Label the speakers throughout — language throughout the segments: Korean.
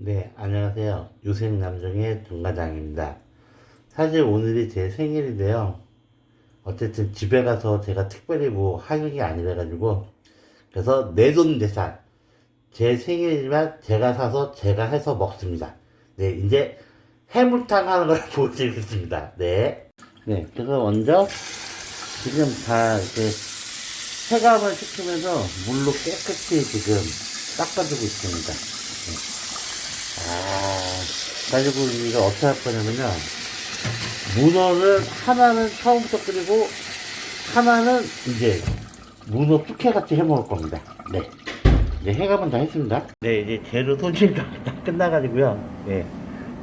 Speaker 1: 네, 안녕하세요. 유생 남정의 동과장입니다. 사실 오늘이 제 생일인데요. 어쨌든 집에 가서 제가 특별히 뭐 하는 게 아니라가지고 그래서 내 돈 내산 제 생일이지만 제가 사서 제가 해서 먹습니다. 네, 이제 해물탕 하는 걸 보여드리겠습니다. 네. 네, 그래서 먼저 지금 다 이렇게 세감을 시키면서 물로 깨끗이 지금 닦아주고 있습니다. 네. 아, 가지고 우리가 어떻게 할 거냐면요. 문어를 하나는 처음부터 끓이고 하나는 이제 문어 숙회같이 해 먹을 겁니다. 네. 이제 해감은 다 했습니다. 네, 이제 재료 손질 다, 다 끝나가지고요. 네.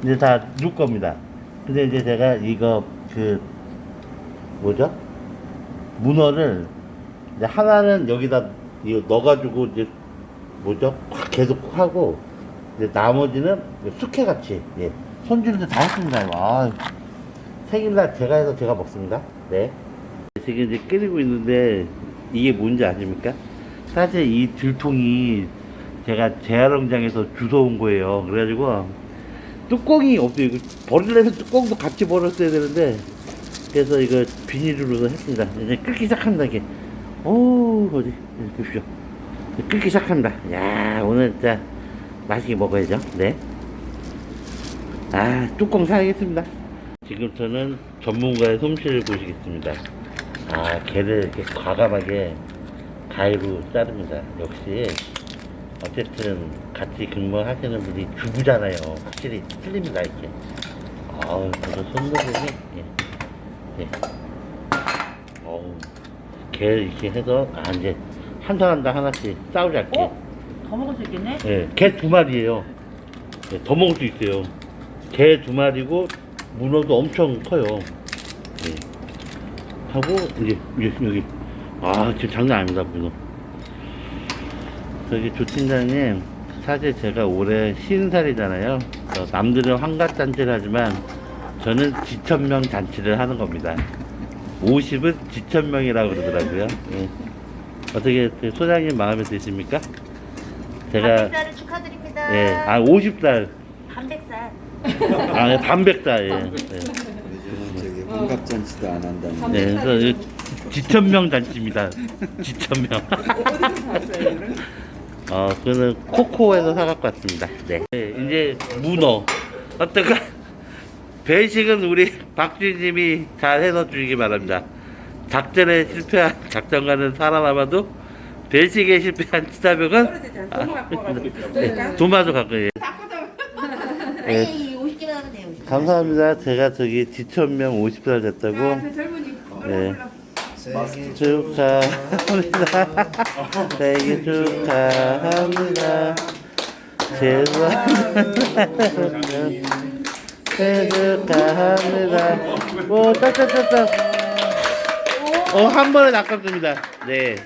Speaker 1: 이제 다 넣을 겁니다. 근데 이제 제가 이거 그 뭐죠? 문어를 이제 하나는 여기다 이거 넣어가지고 이제 뭐죠? 확 계속 하고 이제 나머지는 숙회같이 예. 손질도 다 했습니다. 아, 생일날 제가 해서 제가 먹습니다. 네. 지금 이제 끓이고 있는데 이게 뭔지 아십니까? 사실 이 들통이 제가 재활용장에서 주워온 거예요. 그래가지고 뚜껑이 없어요. 이거 버리려면 뚜껑도 같이 버렸어야 되는데 그래서 이거 비닐로 했습니다. 이제 끓기 시작합니다. 이게. 오, 어디, 보십시오. 끓기 시작합니다. 야, 오늘 진짜 맛있게 먹어야죠. 네. 아, 뚜껑 사야겠습니다. 지금 저는 전문가의 솜씨를 보시겠습니다. 아, 개를 이렇게 과감하게 가위로 자릅니다. 역시, 어쨌든 같이 근무하시는 분이 주부잖아요. 확실히 틀립니다, 이렇게. 아우, 저도 손노릇이, 예. 예. 어우, 개 이렇게 해서, 아, 이제, 한 사람당 하나씩 싸우지 않게.
Speaker 2: 어? 더 먹을 수 있겠네?
Speaker 1: 예, 개 두 마리예요. 예, 더 먹을 수 있어요. 개 두 마리고 문어도 엄청 커요. 예. 하고 이제 여기, 여기 아 지금 장난 아닙니다 문어. 저기 조 팀장님 사실 제가 올해 쉬는 살이잖아요. 어, 남들은 환갑 잔치를 하지만 저는 지천명 잔치를 하는 겁니다. 50은 지천명이라고 그러더라고요. 예. 어떻게 그 소장님 마음에 드십니까? 제가
Speaker 2: 300살을 축하드립니다.
Speaker 1: 예, 아 50살,
Speaker 2: 300살.
Speaker 1: 아 예, 반백살, 예. 예.
Speaker 3: 요즘 저기 환갑잔치도 안 한다는
Speaker 1: 네, 그래서 이 지천명 잔치입니다. 지천명. 어, 그는 코코에서 사갖고 왔습니다. 네. 네, 이제 문어. 어떨까? 배식은 우리 박주님이 잘 해서 주시기 바랍니다. 작전에 실패한 작전가는 살아남아도 배식에 실패한 치사병은 아, 네, 도마도 갖고 예. 네.
Speaker 2: 아니, 50개 나오면 돼요. 50개.
Speaker 1: 감사합니다. 제가 저기 지천명 50살 됐다고. 네. 생일 축하합니다. 생일 축하합니다. 죄송합니다. 생일 축하합니다. 오, 따따따따. 어, 한 번에 낚았습니다. 네.